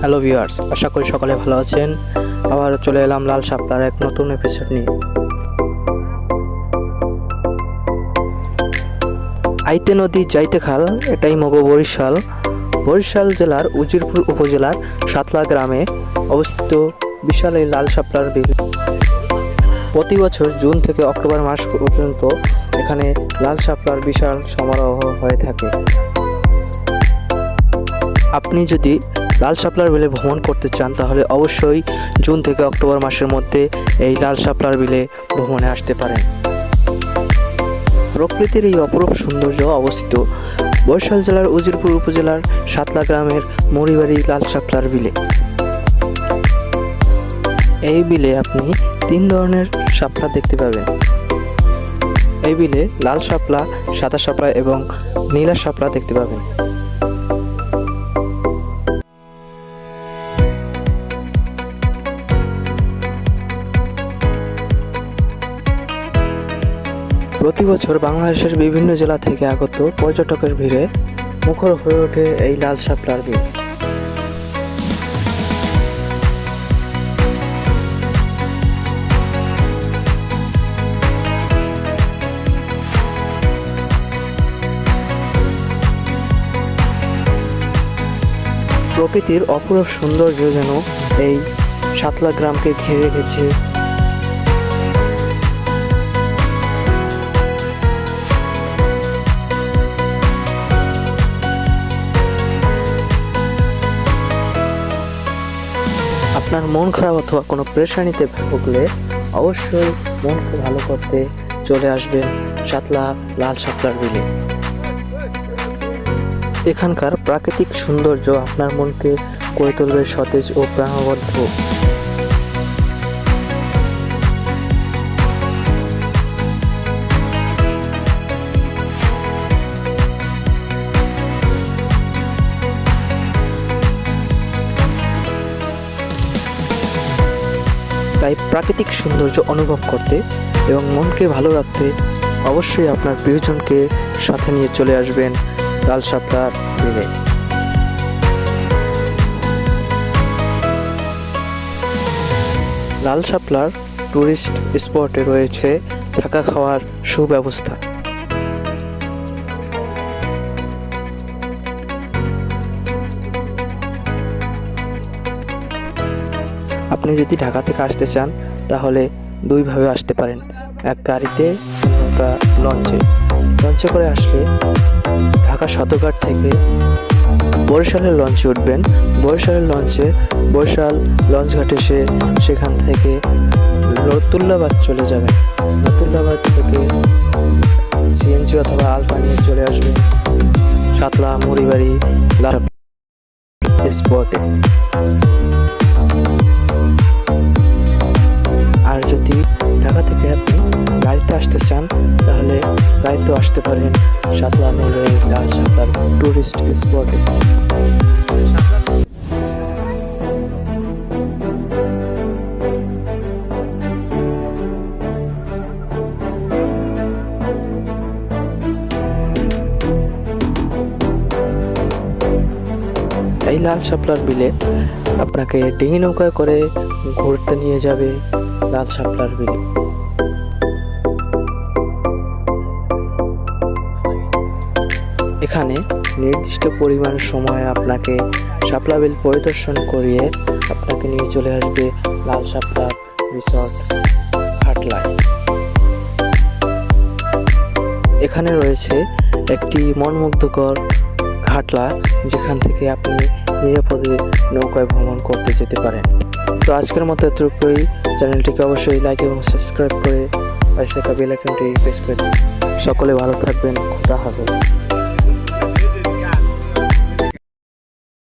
Hello viewers আশা করি সকলে ভালো আছেন। আবার চলে এলাম লাল সাপলার এক নতুন এপিসোড নিয়ে। আইতে নদী, যাইতে খাল, এটাই মগ বরিশাল। বরিশাল জেলার উজিরপুর উপজেলার সাতলা গ্রামে অবস্থিত বিশাল এই লাল সাপলার বিল প্রতি বছর জুন থেকে অক্টোবর মাস পর্যন্ত এখানে লাল শাপলার বিশাল সমারোহ হয়ে থাকে। আপনি যদি লাল শাপলার বিলে ভ্রমণ করতে চান, তাহলে অবশ্যই জুন থেকে অক্টোবর মাসের মধ্যে এই লাল শাপলার বিলে ভ্রমণে আসতে পারেন। প্রকৃতির এই অপরূপ সৌন্দর্য অবস্থিত বরিশাল জেলার উজিরপুর উপজেলার সাতলা গ্রামের মরিবাড়ি লাল শাপলার বিলে। এই বিলে আপনি তিন ধরনের শাপলা দেখতে পাবেন। এই বিলে লাল শাপলা, সাদা শাপলা এবং নীলা শাপলা দেখতে পাবেন। প্রতি বছর বাংলাদেশের বিভিন্ন জেলা থেকে আগত পর্যটকের ভিড়ে মুখর হয়ে ওঠে এই লাল শাপলার বিল প্রকৃতির অপরূপ সৌন্দর্য যেন এই সাতলা গ্রামকে ঘিরে রেখেছে আপনার মন খারাপ অথবা কোনো প্রেশানিতে ভুগলে অবশ্যই মনকে ভালো করতে চলে আসবেন সাতলা লাল সাতলার বিলে। এখানকার প্রাকৃতিক সৌন্দর্য আপনার মনকে করে তুলবে সতেজ ও প্রাণবদ্ধ তাই প্রাকৃতিক সৌন্দর্য অনুভব করতে এবং মনকে ভালো রাখতে অবশ্যই আপনার প্রিয়জনকে সাথে নিয়ে চলে আসবেন লাল সাপড়ার বিলে লাল সাপলার ট্যুরিস্ট স্পটে রয়েছে থাকা খাওয়ার সুব্যবস্থা। আপনি যদি ঢাকা থেকে আসতে চান, তাহলে দুইভাবে আসতে পারেন। এক গাড়িতে নৌকা লঞ্চে। লঞ্চে করে আসলে ঢাকা সদরঘাট থেকে বরিশালের লঞ্চে উঠবেন। বরিশালের লঞ্চে, বরিশাল লঞ্চ ঘাটে এসে সেখান থেকে রতুল্লাবাদ চলে যাবেন। রতুল্লাবাদ থেকে সিএনজি অথবা আলফা নিয়ে চলে আসবেন। সাতলা মুড়িবাড়ি স্পটে আর যদি ঢাকা থেকে আপনি গাড়িতে আসতে চান, তাহলে গাড়িতেও আসতে পারেন সাতলা লাল সাতলার টুরিস্ট স্পটে এই লাল শাপলার বিলে আপনাকে ডিঙি নৌকা করে ঘুরতে নিয়ে যাবে লাল শাপলার বিলে। এখানে নির্দিষ্ট পরিমাণ সময় আপনাকে শাপলা বিল পরিদর্শন করিয়ে আপনাকে নিয়ে চলে আসবে লাল শাপলা রিসর্ট হাটলায় এখানে রয়েছে একটি মনমুগ্ধকর ঘাটলা যেখান থেকে আপনি নিরাপদে নৌকায় ভ্রমণ করতে যেতে পারেন। তো আজকের মতো এতটুকুই। চ্যানেলটিকে অবশ্যই লাইক এবং সাবস্ক্রাইব করে পাশে থাকা বেল প্রেস করে দিন। সকলে ভালো থাকবেন। খুদা হাফেজ।